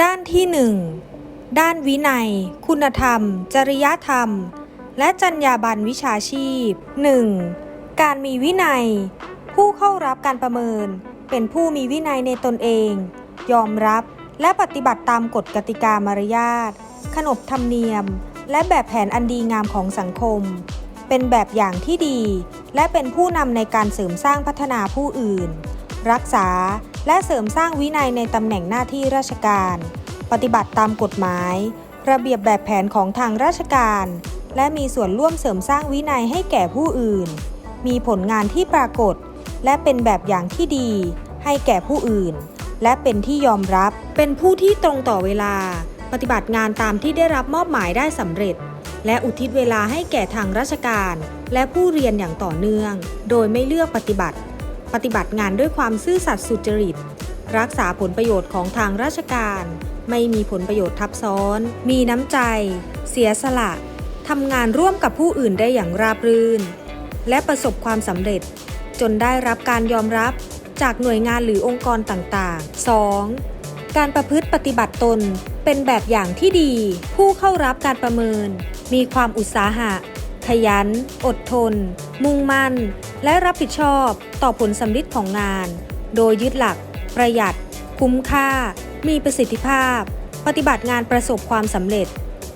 ด้านที่ 1 ด้านวินัย คุณธรรม จริยธรรม และจรรยาบรรณวิชาชีพ 1. การมีวินัย ผู้เข้ารับการประเมิน เป็นผู้มีวินัยในตนเอง ยอมรับและปฏิบัติตามกฎกติกามารยาท ขนบธรรมเนียม และแบบแผนอันดีงามของสังคม เป็นแบบอย่างที่ดี และเป็นผู้นำในการเสริมสร้างพัฒนาผู้อื่น รักษา และเสริมสร้างวินัยในตำแหน่งหน้าที่ราชการ ปฏิบัติตามกฎหมาย ระเบียบแบบแผนของทางราชการ และมีส่วนร่วมเสริมสร้างวินัยให้แก่ผู้อื่น มีผลงานที่ปรากฏ และเป็นแบบอย่างที่ดี ให้แก่ผู้อื่น และเป็นที่ยอมรับ เป็นผู้ที่ตรงต่อเวลา ปฏิบัติงานตามที่ได้รับมอบหมายได้สำเร็จ และอุทิศเวลาให้แก่ทางราชการ และผู้เรียนอย่างต่อเนื่อง โดยไม่เลือกปฏิบัติ ปฏิบัติงานด้วยความซื่อสัตย์สุจริต รักษาผลประโยชน์ของทางราชการ ไม่มีผลประโยชน์ทับซ้อน มีน้ำใจ เสียสละทำงานร่วมกับผู้อื่นได้อย่างราบรื่น และประสบความสำเร็จ จนได้รับการยอมรับจากหน่วยงานหรือองค์กรต่างๆ 2. การประพฤติปฏิบัติตนเป็นแบบอย่างที่ดี ผู้เข้ารับการประเมิน มีความอุตสาหะ ขยัน อดทน มุ่งมั่น และรับผิดชอบต่อผลสำลิดของงาน โดยยึดหลัก ประหยัด คุ้มค่า มีประสิทธิภาพ ปฏิบัติงานประสบความสำเร็จ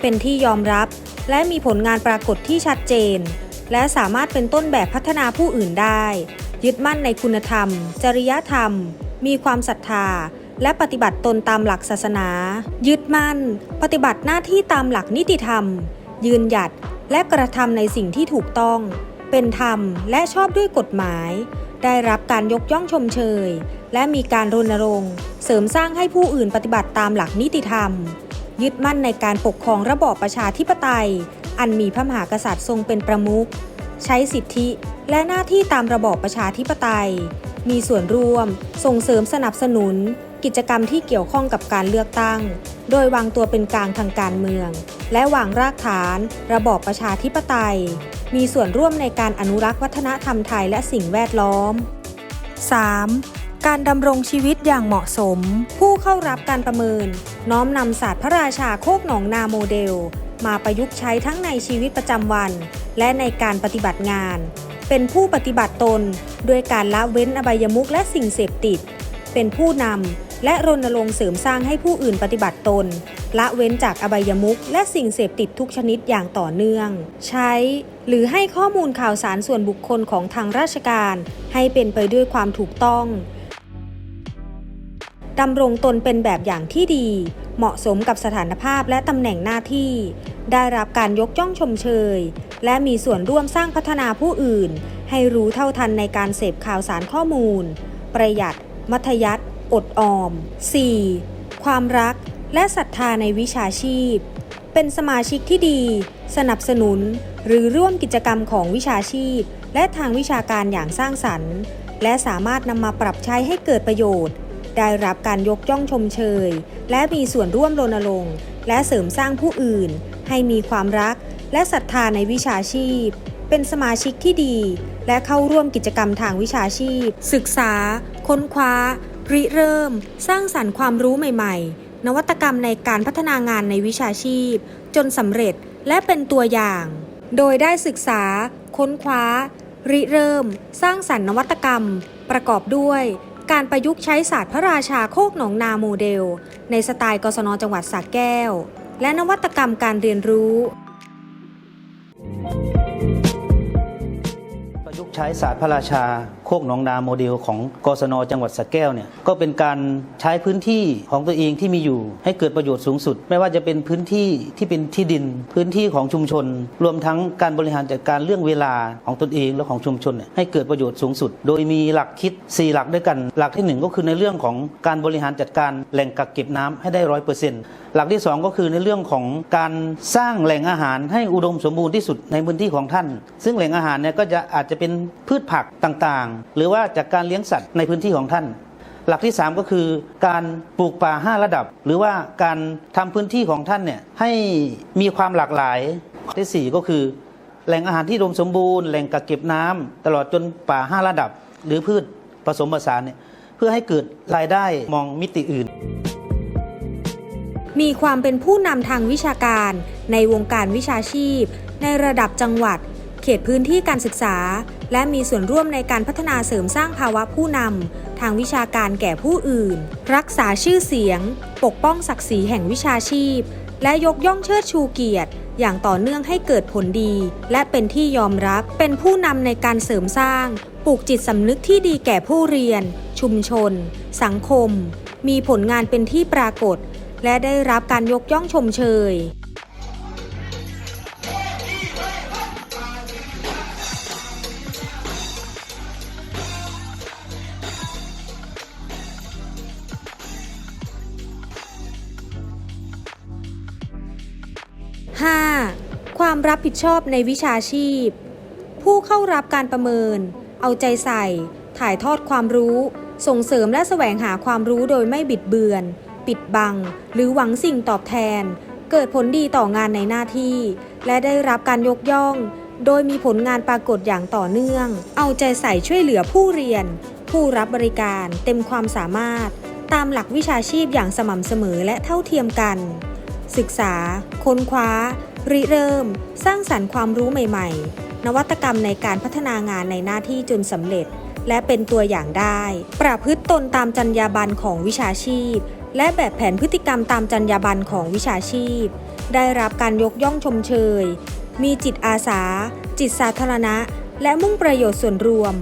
เป็นที่ยอมรับ และมีผลงานปรากฏที่ชัดเจน และสามารถเป็นต้นแบบพัฒนาผู้อื่นได้ ยึดมั่นในคุณธรรม จริยธรรม มีความศรัทธาและปฏิบัติตนตามหลักศาสนา ยึดมั่น ปฏิบัติหน้าที่ตามหลักนิติธรรม ยืนหยัด และกระทำในสิ่งที่ถูกต้อง เป็นธรรมและชอบด้วยกฎหมาย ได้รับการยกย่องชมเชย และมีการรณรงค์ เสริมสร้างให้ผู้อื่นปฏิบัติตามหลักนิติธรรม ยึดมั่นในการปกครองระบอบประชาธิปไตย อันมีพระมหากษัตริย์ทรงเป็นประมุขใช้สิทธิและหน้าที่ตามระบอบประชาธิปไตย มีส่วนร่วม ส่งเสริมสนับสนุน กิจกรรมที่เกี่ยวข้องกับการเลือกตั้ง โดยวางตัวเป็นกลางทางการเมือง และวางรากฐาน ระบอบประชาธิปไตย มีส่วนร่วมในการอนุรักษ์วัฒนธรรมไทยและสิ่งแวดล้อม 3. การดำรงชีวิตอย่างเหมาะสม ผู้เข้ารับการประเมิน น้อมนำศาสตร์พระราชาโคกหนองนาโมเดล มาประยุกต์ใช้ทั้งในชีวิตประจำวัน และในการปฏิบัติงาน เป็นผู้ปฏิบัติตน ด้วยการละเว้นอบายมุขและสิ่งเสพติด เป็นผู้นำ และรณรงค์เสริมสร้างให้ผู้อื่นปฏิบัติตน ละเว้นจากอบายมุขและสิ่งเสพติดทุกชนิดอย่างต่อเนื่อง ใช้ หรือให้ข้อมูลข่าวสารส่วนบุคคลของทางราชการ ให้เป็นไปด้วยความถูกต้องดำรงตนเป็นแบบอย่างที่ดี เหมาะสมกับสถานภาพและตำแหน่งหน้าที่ ได้รับการยกย่องชมเชย และมีส่วนร่วมสร้างพัฒนาผู้อื่น ให้รู้เท่าทันในการเสพข่าวสารข้อมูล ประหยัด มัธยัติ อดออม 4. ความรักและศรัทธาในวิชาชีพ เป็นสมาชิกที่ดี สนับสนุน หรือร่วมกิจกรรมของวิชาชีพ และทางวิชาการอย่างสร้างสรรค์ และสามารถนำมาปรับใช้ให้เกิดประโยชน์ ได้รับการยกย่องชมเชย และมีส่วนร่วมรณรงค์ และเสริมสร้างผู้อื่น ให้มีความรักและศรัทธาในวิชาชีพ เป็นสมาชิกที่ดี และเข้าร่วมกิจกรรมทางวิชาชีพ ศึกษา ค้นคว้า ริเริ่ม สร้างสรรค์ความรู้ใหม่ ๆ นวัตกรรมในการพัฒนางานในวิชาชีพ จนสำเร็จและเป็นตัวอย่าง โดยได้ศึกษา ค้นคว้า ริเริ่ม สร้างสรรค์นวัตกรรม ประกอบด้วย การประยุกต์ใช้ศาสตร์พระราชาโคกหนองนาโมเดล ในสไตล์กศนจังหวัดสระแก้ว และนวัตกรรมการเรียนรู้ประยุกต์ใช้ศาสตร์พระราชาโคกหนองนาโมเดลของกศนจังหวัดสระแก้วเนี่ยก็เป็นการใช้พื้นที่ของตัวเองที่มีอยู่ ให้เกิดประโยชน์สูงสุด ไม่ว่าจะเป็นพื้นที่ที่เป็นที่ดิน พื้นที่ของชุมชน รวมทั้งการบริหารจัดการเรื่องเวลาของตนเองและของชุมชนเนี่ยให้เกิดประโยชน์สูงสุด โดยมีหลักคิด 4 หลักด้วยกัน หลักที่หนึ่งก็คือในเรื่องของการบริหารจัดการแหล่งกักเก็บน้ำให้ได้ร้อยเปอร์เซ็นต์หลักที่ 2 ก็คือในเรื่องของการสร้างแหล่งอาหารให้อุดมสมบูรณ์ที่สุดในพื้นที่ของท่าน ซึ่งแหล่งอาหารเนี่ยก็จะอาจจะเป็นพืชผักต่างหรือว่าจากการเลี้ยงสัตว์ในพื้นที่ของท่าน หลักที่ 3 ก็คือการปลูกป่า 5 ระดับ หรือว่าการทำพื้นที่ของท่านเนี่ยให้มีความหลากหลายที่4ก็คือ แหล่งอาหารที่อุดมสมบูรณ์แหล่งกักเก็บน้ำตลอดจนป่า 5 ระดับ หรือพืชผสมผสานเนี่ยเพื่อให้เกิดรายได้มองมิติอื่น มีความเป็นผู้นำทางวิชาการ ในวงการวิชาชีพ ในระดับจังหวัด ขตพื้นที่การศึกษา และมีส่วนร่วมในการพัฒนาเสริมสร้างภาวะผู้นำทางวิชาการแก่ผู้อื่น รักษาชื่อเสียง ปกป้องศักดิ์ศรีแห่งวิชาชีพ และยกย่องเชิดชูเกียรติ อย่างต่อเนื่องให้เกิดผลดี และเป็นที่ยอมรับเป็นผู้นำในการเสริมสร้าง ปลูกจิตสำนึกที่ดีแก่ผู้เรียน ชุมชน สังคม มีผลงานเป็นที่ปรากฏ และได้รับการยกย่องชมเชย 5. ความรับผิดชอบในวิชาชีพ ผู้เข้ารับการประเมิน เอาใจใส่ ถ่ายทอดความรู้ ส่งเสริมและแสวงหาความรู้โดยไม่บิดเบือน ปิดบัง หรือหวังสิ่งตอบแทน เกิดผลดีต่องานในหน้าที่ และได้รับการยกย่อง โดยมีผลงานปรากฏอย่างต่อเนื่อง เอาใจใส่ช่วยเหลือผู้เรียน ผู้รับบริการเต็มความสามารถ ตามหลักวิชาชีพอย่างสม่ำเสมอและเท่าเทียมกัน ศึกษา ค้นคว้า ริเริ่ม สร้างสรรค์ความรู้ใหม่ ๆ นวัตกรรมในการพัฒนางานในหน้าที่จนสำเร็จ และเป็นตัวอย่างได้ ประพฤติตนตามจรรยาบรรณของวิชาชีพ และแบบแผนพฤติกรรมตามจรรยาบรรณของวิชาชีพ ได้รับการยกย่องชมเชย มีจิตอาสา จิตสาธารณะ และมุ่งประโยชน์ส่วนรวม